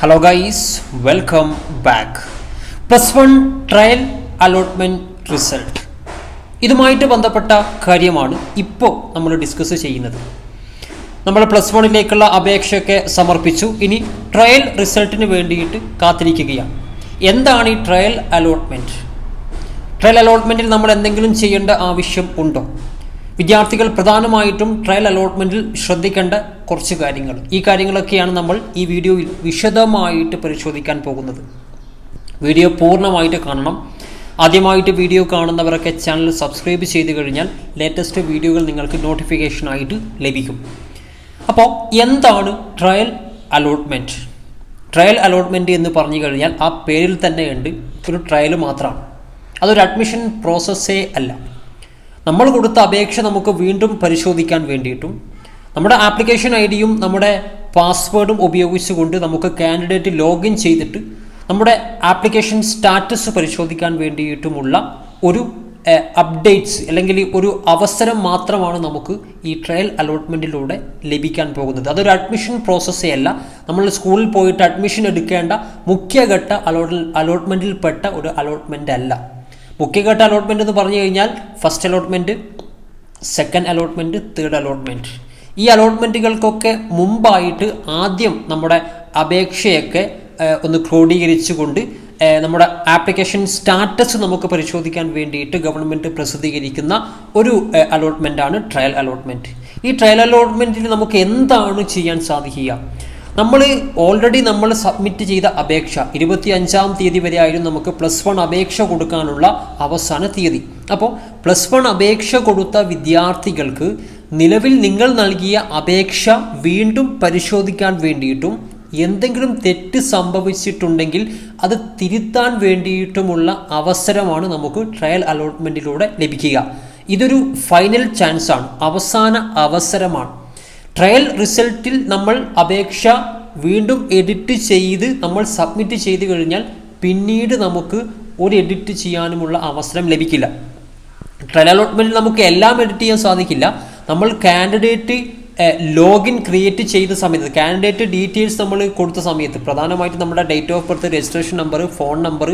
Hello guys welcome back plus one trial allotment result ഇതുമായിട്ട് ബന്ധപ്പെട്ട കാര്യമാണ് ഇപ്പോൾ നമ്മൾ ഡിസ്കസ് ചെയ്യുന്നത്. നമ്മൾ പ്ലസ് വണ്ണിലേക്കുള്ള അപേക്ഷയൊക്കെ സമർപ്പിച്ചു. ഇനി ട്രയൽ റിസൾട്ടിന് വേണ്ടിയിട്ട് കാത്തിരിക്കുകയാണ്. എന്താണ് ഈ ട്രയൽ അലോട്ട്മെന്റ് ട്രയൽ അലോട്ട്മെന്റിൽ നമ്മൾ എന്തെങ്കിലും ചെയ്യേണ്ട ആവശ്യം ഉണ്ടോ? വിദ്യാർത്ഥികൾ പ്രധാനമായിട്ടും ട്രയൽ അലോട്ട്മെന്റിൽ ശ്രദ്ധിക്കേണ്ട കുറച്ച് കാര്യങ്ങൾ. ഈ കാര്യങ്ങളൊക്കെയാണ് നമ്മൾ ഈ വീഡിയോയിൽ വിശദമായിട്ട് പരിശോധിക്കാൻ പോകുന്നത്. വീഡിയോ പൂർണമായിട്ട് കാണണം. ആദ്യമായിട്ട് വീഡിയോ കാണുന്നവരൊക്കെ ചാനൽ സബ്സ്ക്രൈബ് ചെയ്ത് കഴിഞ്ഞാൽ ലേറ്റസ്റ്റ് വീഡിയോകൾ നിങ്ങൾക്ക് നോട്ടിഫിക്കേഷനായിട്ട് ലഭിക്കും. അപ്പോൾ എന്താണ് ട്രയൽ അലോട്ട്മെന്റ് ട്രയൽ അലോട്ട്മെന്റ് എന്ന് പറഞ്ഞു കഴിഞ്ഞാൽ ആ പേരിൽ തന്നെയുണ്ട് ഒരു ട്രയൽ മാത്രമാണ്. അതൊരു അഡ്മിഷൻ പ്രോസസ്സേ അല്ല. നമ്മൾ കൊടുത്ത അപേക്ഷ നമുക്ക് വീണ്ടും പരിശോധിക്കാൻ വേണ്ടിയിട്ടും നമ്മുടെ ആപ്ലിക്കേഷൻ ഐ ഡിയും നമ്മുടെ പാസ്വേഡും ഉപയോഗിച്ചുകൊണ്ട് നമുക്ക് കാൻഡിഡേറ്റ് ലോഗിൻ ചെയ്തിട്ട് നമ്മുടെ ആപ്ലിക്കേഷൻ സ്റ്റാറ്റസ് പരിശോധിക്കാൻ വേണ്ടിയിട്ടുമുള്ള ഒരു അപ്ഡേറ്റ്സ് അല്ലെങ്കിൽ ഒരു അവസരം മാത്രമാണ് നമുക്ക് ഈ ട്രയൽ അലോട്ട്മെന്റിലൂടെ ലഭിക്കാൻ പോകുന്നത്. അതൊരു അഡ്മിഷൻ പ്രോസസ്സേ അല്ല. നമ്മൾ സ്കൂളിൽ പോയിട്ട് അഡ്മിഷൻ എടുക്കേണ്ട മുഖ്യഘട്ട അലോട്ട് അലോട്ട്മെന്റിൽപ്പെട്ട ഒരു അലോട്ട്മെന്റ് അല്ല മുഖ്യഘട്ട അലോട്ട്മെന്റ് എന്ന് പറഞ്ഞു കഴിഞ്ഞാൽ first allotment second allotment third allotment ഈ അലോട്ട്മെന്റുകൾക്കൊക്കെ മുമ്പായിട്ട് ആദ്യം നമ്മുടെ അപേക്ഷയൊക്കെ ഒന്ന് ക്രോഡീകരിച്ചുകൊണ്ട് നമ്മുടെ ആപ്ലിക്കേഷൻ സ്റ്റാറ്റസ് നമുക്ക് പരിശോധിക്കാൻ വേണ്ടിയിട്ട് ഗവൺമെന്റ് പ്രസിദ്ധീകരിക്കുന്ന ഒരു അലോട്ട്മെന്റാണ് ട്രയൽ അലോട്ട്മെന്റ് ഈ ട്രയൽ അലോട്ട്മെന്റിൽ നമുക്ക് എന്താണ് ചെയ്യാൻ സാധിക്കുക? നമ്മൾ ഓൾറെഡി നമ്മൾ സബ്മിറ്റ് ചെയ്ത അപേക്ഷ ഇരുപത്തി അഞ്ചാം തീയതി വരെ ആയിരുന്നു നമുക്ക് പ്ലസ് വൺ അപേക്ഷ കൊടുക്കാനുള്ള അവസാന തീയതി. അപ്പോൾ പ്ലസ് വൺ അപേക്ഷ കൊടുത്ത വിദ്യാർത്ഥികൾക്ക് നിലവിൽ നിങ്ങൾ നൽകിയ അപേക്ഷ വീണ്ടും പരിശോധിക്കാൻ വേണ്ടിയിട്ടും എന്തെങ്കിലും തെറ്റ് സംഭവിച്ചിട്ടുണ്ടെങ്കിൽ അത് തിരുത്താൻ വേണ്ടിയിട്ടുമുള്ള അവസരമാണ് നമുക്ക് ട്രയൽ അലോട്ട്മെന്റിലൂടെ ലഭിക്കുക. ഇതൊരു ഫൈനൽ ചാൻസ് ആണ്. അവസാന അവസരമാണ്. ട്രയൽ റിസൾട്ടിൽ നമ്മൾ അപേക്ഷ വീണ്ടും എഡിറ്റ് ചെയ്ത് നമ്മൾ സബ്മിറ്റ് ചെയ്ത് കഴിഞ്ഞാൽ പിന്നീട് നമുക്ക് ഒരു എഡിറ്റ് ചെയ്യാനുമുള്ള അവസരം ലഭിക്കില്ല. ട്രയൽ അലോട്ട്മെന്റിൽ നമുക്ക് എല്ലാം എഡിറ്റ് ചെയ്യാൻ സാധിക്കില്ല. നമ്മൾ കാൻഡിഡേറ്റ് ലോഗിൻ ക്രിയേറ്റ് ചെയ്ത സമയത്ത് കാൻഡിഡേറ്റ് ഡീറ്റെയിൽസ് നമ്മൾ കൊടുത്ത സമയത്ത് പ്രധാനമായിട്ടും നമ്മുടെ date of birth registration number phone number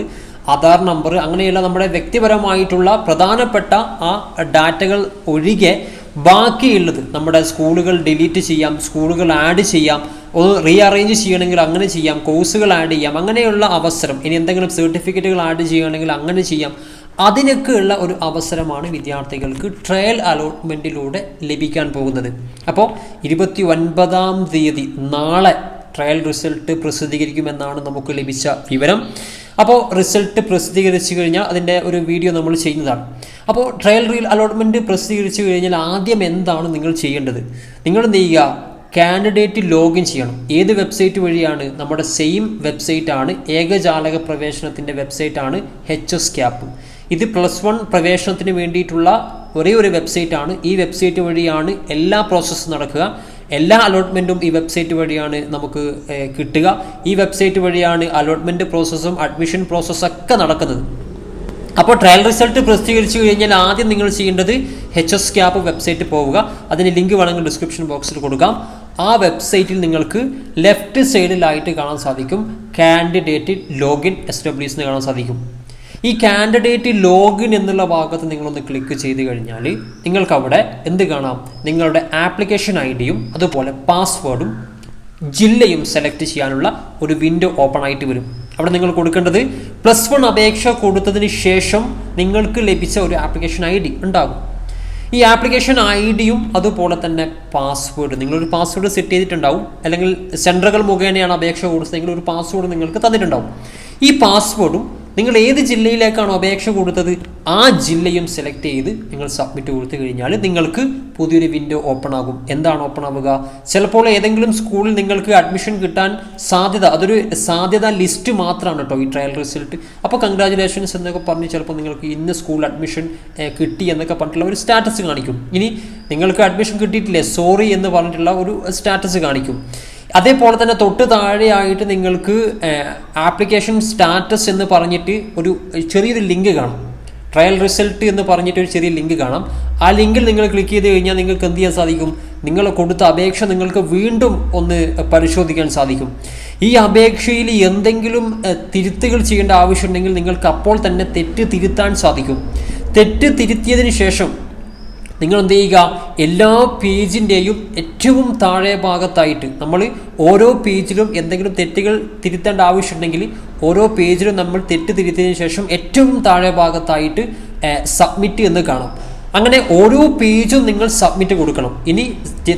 Aadhaar number അങ്ങനെയുള്ള നമ്മുടെ വ്യക്തിപരമായിട്ടുള്ള പ്രധാനപ്പെട്ട ആ ഡാറ്റകൾ ഒഴികെ ബാക്കിയുള്ളത് നമ്മുടെ സ്കൂളുകൾ ഡിലീറ്റ് ചെയ്യാം സ്കൂളുകൾ ആഡ് ചെയ്യാം ഒന്ന് റീ അറേഞ്ച് ചെയ്യണമെങ്കിൽ അങ്ങനെ ചെയ്യാം കോഴ്സുകൾ ആഡ് ചെയ്യാം അങ്ങനെയുള്ള അവസരം ഇനി എന്തെങ്കിലും സർട്ടിഫിക്കറ്റുകൾ ആഡ് ചെയ്യണമെങ്കിൽ അങ്ങനെ ചെയ്യാം. അതിനൊക്കെയുള്ള ഒരു അവസരമാണ് വിദ്യാർത്ഥികൾക്ക് ട്രയൽ അലോട്ട്മെന്റിലൂടെ ലഭിക്കാൻ പോകുന്നത്. അപ്പോൾ ഇരുപത്തി ഒൻപതാം തീയതി നാളെ ട്രയൽ റിസൾട്ട് പ്രസിദ്ധീകരിക്കുമെന്നാണ് നമുക്ക് ലഭിച്ച വിവരം. അപ്പോൾ റിസൾട്ട് പ്രസിദ്ധീകരിച്ചു കഴിഞ്ഞാൽ അതിന്റെ ഒരു വീഡിയോ നമ്മൾ ചെയ്യുന്നതാണ്. അപ്പോൾ ട്രയൽ റീൽ അലോട്ട്മെന്റ് പ്രസിദ്ധീകരിച്ചു കഴിഞ്ഞാൽ ആദ്യം എന്താണ് നിങ്ങൾ ചെയ്യേണ്ടത്? നിങ്ങൾ എന്ത് ചെയ്യുക? കാൻഡിഡേറ്റ് ലോഗിൻ ചെയ്യണം. ഏത് വെബ്സൈറ്റ് വഴിയാണ്? നമ്മുടെ സെയിം വെബ്സൈറ്റ് ആണ്. ഏകജാലക പ്രവേശനത്തിന്റെ വെബ്സൈറ്റ് ആണ് എച്ച് എസ് ക്യാപ്പ് ഇത് പ്ലസ് വൺ പ്രവേശനത്തിന് വേണ്ടിയിട്ടുള്ള ഒരേ ഒരു വെബ്സൈറ്റ് ആണ്. ഈ വെബ്സൈറ്റ് വഴിയാണ് എല്ലാ പ്രോസസ്സും നടക്കുക. എല്ലാ അലോട്ട്മെന്റും ഈ വെബ്സൈറ്റ് വഴിയാണ് നമുക്ക് കിട്ടുക. ഈ വെബ്സൈറ്റ് വഴിയാണ് അലോട്ട്മെന്റ് പ്രോസസ്സും അഡ്മിഷൻ പ്രോസസ്സൊക്കെ നടക്കുന്നത്. അപ്പോൾ ട്രയൽ റിസൾട്ട് പ്രസിദ്ധീകരിച്ചു കഴിഞ്ഞാൽ ആദ്യം നിങ്ങൾ ചെയ്യേണ്ടത് എച്ച് എസ് ക്യാപ്പ് വെബ്സൈറ്റ് പോവുക. അതിന് ലിങ്ക് വേണമെങ്കിൽ ഡിസ്ക്രിപ്ഷൻ ബോക്സിൽ കൊടുക്കാം. ആ വെബ്സൈറ്റിൽ നിങ്ങൾക്ക് ലെഫ്റ്റ് സൈഡിലായിട്ട് കാണാൻ സാധിക്കും. കാൻഡിഡേറ്റ് ലോഗിൻ എസ് എന്ന് കാണാൻ സാധിക്കും. ഈ കാൻഡിഡേറ്റ് ലോഗിൻ എന്നുള്ള ഭാഗത്ത് നിങ്ങളൊന്ന് ക്ലിക്ക് ചെയ്ത് കഴിഞ്ഞാൽ നിങ്ങൾക്ക് അവിടെ എന്ത് കാണാം? നിങ്ങളുടെ ആപ്ലിക്കേഷൻ ഐ ഡിയും അതുപോലെ പാസ്വേഡും ജില്ലയും സെലക്ട് ചെയ്യാനുള്ള ഒരു വിൻഡോ ഓപ്പൺ ആയിട്ട് വരും. അവിടെ നിങ്ങൾ കൊടുക്കേണ്ടത് പ്ലസ് വൺ അപേക്ഷ കൊടുത്തതിന് ശേഷം നിങ്ങൾക്ക് ലഭിച്ച ഒരു ആപ്ലിക്കേഷൻ ഐ ഡി ഉണ്ടാകും. ഈ ആപ്ലിക്കേഷൻ ഐ ഡിയും അതുപോലെ തന്നെ പാസ്വേഡ് നിങ്ങളൊരു പാസ്വേഡ് സെറ്റ് ചെയ്തിട്ടുണ്ടാവും. അല്ലെങ്കിൽ സെന്ററുകൾ മുഖേനയാണ് അപേക്ഷ കൊടുത്തതെങ്കിൽ ഒരു പാസ്വേഡ് നിങ്ങൾക്ക് തന്നിട്ടുണ്ടാവും. ഈ പാസ്വേഡും നിങ്ങൾ ഏത് ജില്ലയിലേക്കാണോ അപേക്ഷ കൊടുത്തത്? ആ ജില്ലയും സെലക്ട് ചെയ്ത് നിങ്ങൾ സബ്മിറ്റ് കൊടുത്തു കഴിഞ്ഞാൽ നിങ്ങൾക്ക് പുതിയൊരു വിൻഡോ ഓപ്പൺ ആകും. എന്താണ് ഓപ്പൺ ആവുക? ചിലപ്പോൾ ഏതെങ്കിലും സ്കൂളിൽ നിങ്ങൾക്ക് അഡ്മിഷൻ കിട്ടാൻ സാധ്യത അതൊരു സാധ്യത ലിസ്റ്റ് മാത്രമാണ് കേട്ടോ ഈ ട്രയൽ റിസൾട്ട് അപ്പോൾ കൺഗ്രാചുലേഷൻസ് എന്നൊക്കെ പറഞ്ഞ് ചിലപ്പോൾ നിങ്ങൾക്ക് ഇന്ന സ്കൂൾ അഡ്മിഷൻ കിട്ടി എന്നൊക്കെ പറഞ്ഞിട്ടുള്ള ഒരു സ്റ്റാറ്റസ് കാണിക്കും. ഇനി നിങ്ങൾക്ക് അഡ്മിഷൻ കിട്ടിയിട്ടില്ലേ? സോറി എന്ന് പറഞ്ഞിട്ടുള്ള ഒരു സ്റ്റാറ്റസ് കാണിക്കും. അതേപോലെ തന്നെ തൊട്ട് താഴെയായിട്ട് നിങ്ങൾക്ക് ആപ്ലിക്കേഷൻ സ്റ്റാറ്റസ് എന്ന് പറഞ്ഞിട്ട് ഒരു ചെറിയൊരു ലിങ്ക് കാണും. ട്രയൽ റിസൾട്ട് എന്ന് പറഞ്ഞിട്ട് ഒരു ചെറിയ ലിങ്ക് കാണാം. ആ ലിങ്കിൽ നിങ്ങൾ ക്ലിക്ക് ചെയ്ത് കഴിഞ്ഞാൽ നിങ്ങൾക്ക് എന്ത് ചെയ്യാൻ സാധിക്കും? നിങ്ങൾ കൊടുത്ത അപേക്ഷ നിങ്ങൾക്ക് വീണ്ടും ഒന്ന് പരിശോധിക്കാൻ സാധിക്കും. ഈ അപേക്ഷയിൽ എന്തെങ്കിലും തിരുത്തുകൾ ചെയ്യേണ്ട ആവശ്യമുണ്ടെങ്കിൽ നിങ്ങൾക്ക് അപ്പോൾ തന്നെ തെറ്റ് തിരുത്താൻ സാധിക്കും. തെറ്റ് തിരുത്തിയതിന് ശേഷം നിങ്ങൾ എന്ത് ചെയ്യുക എല്ലാ പേജിന്റെയും ഏറ്റവും താഴെ ഭാഗത്തായിട്ട് നമ്മൾ ഓരോ പേജിലും എന്തെങ്കിലും തെറ്റുകൾ തിരുത്തേണ്ട ആവശ്യമുണ്ടെങ്കിൽ ഓരോ പേജിലും നമ്മൾ തെറ്റ് തിരുത്തിയതിനു ശേഷം ഏറ്റവും താഴെ ഭാഗത്തായിട്ട് സബ്മിറ്റ് എന്ന് കാണാം. അങ്ങനെ ഓരോ പേജും നിങ്ങൾ സബ്മിറ്റ് കൊടുക്കണം. ഇനി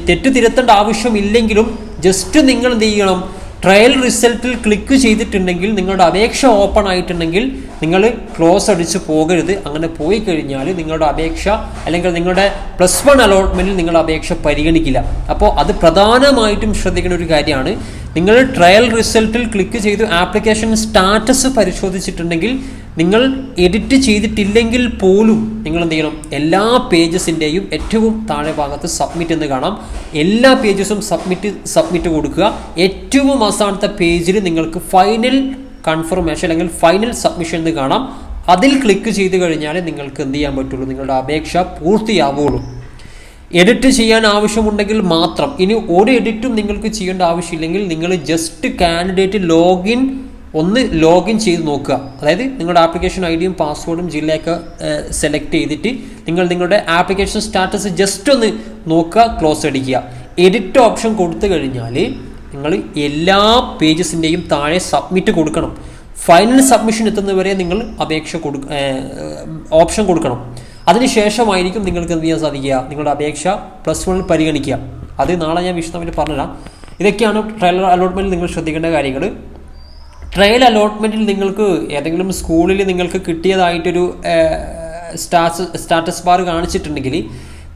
തെറ്റ് തിരുത്തേണ്ട ആവശ്യമില്ലെങ്കിലും ജസ്റ്റ് നിങ്ങൾ എന്ത് ചെയ്യണം ട്രയൽ റിസൾട്ടിൽ ക്ലിക്ക് ചെയ്തിട്ടുണ്ടെങ്കിൽ നിങ്ങളുടെ അപേക്ഷ ഓപ്പൺ ആയിട്ടുണ്ടെങ്കിൽ നിങ്ങൾ ക്ലോസ് അടിച്ച് പോകരുത്. അങ്ങനെ പോയി കഴിഞ്ഞാൽ നിങ്ങളുടെ അപേക്ഷ അല്ലെങ്കിൽ നിങ്ങളുടെ പ്ലസ് വൺ അലോട്ട്മെന്റിൽ നിങ്ങളുടെ അപേക്ഷ പരിഗണിക്കില്ല. അപ്പോൾ അത് പ്രധാനമായിട്ടും ശ്രദ്ധിക്കേണ്ട ഒരു കാര്യമാണ്. നിങ്ങൾ ട്രയൽ റിസൾട്ടിൽ ക്ലിക്ക് ചെയ്ത് ആപ്ലിക്കേഷൻ സ്റ്റാറ്റസ് പരിശോധിച്ചിട്ടുണ്ടെങ്കിൽ നിങ്ങൾ എഡിറ്റ് ചെയ്തിട്ടില്ലെങ്കിൽ പോലും നിങ്ങൾ എന്ത് ചെയ്യണം? എല്ലാ പേജസിന്റെയും ഏറ്റവും താഴെ ഭാഗത്ത് സബ്മിറ്റ് എന്ന് കാണാം. എല്ലാ പേജസും സബ്മിറ്റ് സബ്മിറ്റ് കൊടുക്കുക. ഏറ്റവും അവസാനത്തെ പേജിൽ നിങ്ങൾക്ക് ഫൈനൽ കൺഫർമേഷൻ അല്ലെങ്കിൽ ഫൈനൽ സബ്മിഷൻ എന്ന് കാണാം. അതിൽ ക്ലിക്ക് ചെയ്ത് കഴിഞ്ഞാൽ നിങ്ങൾക്ക് എന്ത് ചെയ്യാൻ പറ്റുള്ളൂ? നിങ്ങളുടെ അപേക്ഷ പൂർത്തിയാവുള്ളൂ. എഡിറ്റ് ചെയ്യാൻ ആവശ്യമുണ്ടെങ്കിൽ മാത്രം. ഇനി ഒരു എഡിറ്റും നിങ്ങൾക്ക് ചെയ്യേണ്ട ആവശ്യമില്ലെങ്കിൽ നിങ്ങൾ ജസ്റ്റ് കാൻഡിഡേറ്റ് ലോഗിൻ ഒന്ന് ലോഗിൻ ചെയ്ത് നോക്കുക. അതായത് നിങ്ങളുടെ ആപ്ലിക്കേഷൻ ഐ ഡിയും പാസ്വേഡും ജില്ലയൊക്കെ സെലക്ട് ചെയ്തിട്ട് നിങ്ങൾ നിങ്ങളുടെ ആപ്ലിക്കേഷൻ സ്റ്റാറ്റസ് ജസ്റ്റ് ഒന്ന് നോക്കുക ക്ലോസ് അടിക്കുക. എഡിറ്റ് ഓപ്ഷൻ കൊടുത്തു കഴിഞ്ഞാൽ നിങ്ങൾ എല്ലാ പേജസിന്റെയും താഴെ സബ്മിറ്റ് കൊടുക്കണം. ഫൈനൽ സബ്മിഷൻ എത്തുന്നവരെ നിങ്ങൾ അപേക്ഷ കൊടു ഓപ്ഷൻ കൊടുക്കണം. അതിനുശേഷമായിരിക്കും നിങ്ങൾക്ക് എന്ത് ചെയ്യാൻ സാധിക്കുക? നിങ്ങളുടെ അപേക്ഷ പ്ലസ് വണ്ണിൽ പരിഗണിക്കുക. അത് നാളെ ഞാൻ വിശദമായിട്ട് പറഞ്ഞുതരാം. ഇതൊക്കെയാണ് ട്രയൽ അലോട്ട്മെന്റിൽ നിങ്ങൾ ശ്രദ്ധിക്കേണ്ട കാര്യങ്ങൾ ട്രയൽ അലോട്ട്മെന്റിൽ നിങ്ങൾക്ക് ഏതെങ്കിലും സ്കൂളിൽ നിങ്ങൾക്ക് കിട്ടിയതായിട്ടൊരു സ്റ്റാറ്റസ് സ്റ്റാറ്റസ് ബാർ കാണിച്ചിട്ടുണ്ടെങ്കിൽ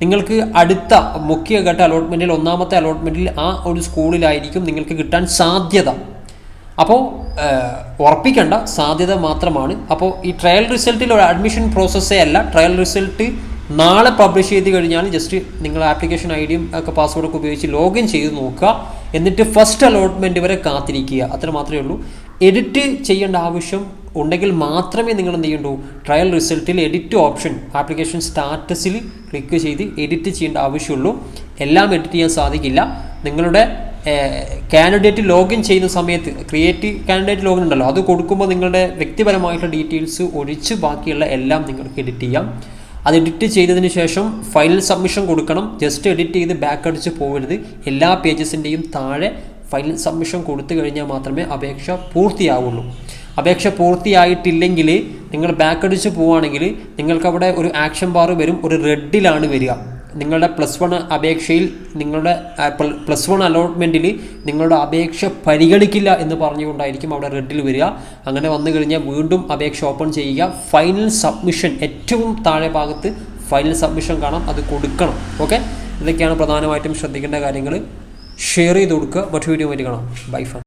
നിങ്ങൾക്ക് അടുത്ത മുഖ്യഘട്ട അലോട്ട്മെന്റിൽ ഒന്നാമത്തെ അലോട്ട്മെന്റിൽ ആ ഒരു സ്കൂളിലായിരിക്കും നിങ്ങൾക്ക് കിട്ടാൻ സാധ്യത. അപ്പോൾ ഉറപ്പിക്കേണ്ട സാധ്യത മാത്രമാണ്. അപ്പോൾ ഈ ട്രയൽ റിസൾട്ടിൽ ഒരു അഡ്മിഷൻ പ്രോസസ്സേ അല്ല. ട്രയൽ റിസൾട്ട് നാളെ പബ്ലിഷ് ചെയ്ത് കഴിഞ്ഞാൽ ജസ്റ്റ് നിങ്ങൾ ആപ്ലിക്കേഷൻ ഐ ഡിയും ഒക്കെ പാസ്വേഡൊക്കെ ഉപയോഗിച്ച് ലോഗിൻ ചെയ്ത് നോക്കുക. എന്നിട്ട് ഫസ്റ്റ് അലോട്ട്മെന്റ് വരെ കാത്തിരിക്കുക. അത്ര മാത്രമേ ഉള്ളൂ. എഡിറ്റ് ചെയ്യേണ്ട ആവശ്യം ഉണ്ടെങ്കിൽ മാത്രമേ നിങ്ങൾ എന്ത് ചെയ്യണ്ടൂ ട്രയൽ റിസൾട്ടിൽ എഡിറ്റ് ഓപ്ഷൻ ആപ്ലിക്കേഷൻ സ്റ്റാറ്റസിൽ ക്ലിക്ക് ചെയ്ത് എഡിറ്റ് ചെയ്യേണ്ട ആവശ്യമുള്ളൂ. എല്ലാം എഡിറ്റ് ചെയ്യാൻ സാധിക്കില്ല. നിങ്ങളുടെ കാൻഡിഡേറ്റ് ലോഗിൻ ചെയ്യുന്ന സമയത്ത് ക്രിയേറ്റ് കാൻഡിഡേറ്റ് ലോഗിൻ ഉണ്ടല്ലോ അത് കൊടുക്കുമ്പോൾ നിങ്ങളുടെ വ്യക്തിപരമായിട്ടുള്ള ഡീറ്റെയിൽസ് ഒഴിച്ച് ബാക്കിയുള്ള എല്ലാം നിങ്ങൾക്ക് എഡിറ്റ് ചെയ്യാം. അത് എഡിറ്റ് ചെയ്തതിന് ശേഷം ഫൈനൽ സബ്മിഷൻ കൊടുക്കണം. ജസ്റ്റ് എഡിറ്റ് ചെയ്ത് ബാക്ക് അടിച്ച് പോകരുത്. എല്ലാ പേജസിന്റെയും താഴെ ഫൈനൽ സബ്മിഷൻ കൊടുത്തു കഴിഞ്ഞാൽ മാത്രമേ അപേക്ഷ പൂർത്തിയാവുള്ളൂ. അപേക്ഷ പൂർത്തിയായിട്ടില്ലെങ്കിൽ നിങ്ങൾ ബാക്ക് അടിച്ച് പോവുകയാണെങ്കിൽ നിങ്ങൾക്ക് അവിടെ ഒരു ആക്ഷൻ ബാർ വരും ഒരു റെഡിലാണ് വരിക. നിങ്ങളുടെ പ്ലസ് വൺ അപേക്ഷയിൽ നിങ്ങളുടെ പ്ലസ് വൺ അലോട്ട്മെന്റിൽ നിങ്ങളുടെ അപേക്ഷ പരിഗണിക്കില്ല എന്ന് പറഞ്ഞുകൊണ്ടായിരിക്കും അവിടെ റെഡിൽ വരിക. അങ്ങനെ വന്നു കഴിഞ്ഞാൽ വീണ്ടും അപേക്ഷ ഓപ്പൺ ചെയ്യുക. ഫൈനൽ സബ്മിഷൻ ഏറ്റവും താഴെ ഭാഗത്ത് ഫൈനൽ സബ്മിഷൻ കാണാം. അത് കൊടുക്കണം. ഓക്കെ ഇതൊക്കെയാണ് പ്രധാനമായിട്ടും ശ്രദ്ധിക്കേണ്ട കാര്യങ്ങൾ. ഷെയർ ചെയ്ത് കൊടുക്കുക. മറ്റു വീഡിയോ ആയിട്ട് കാണാം. By fun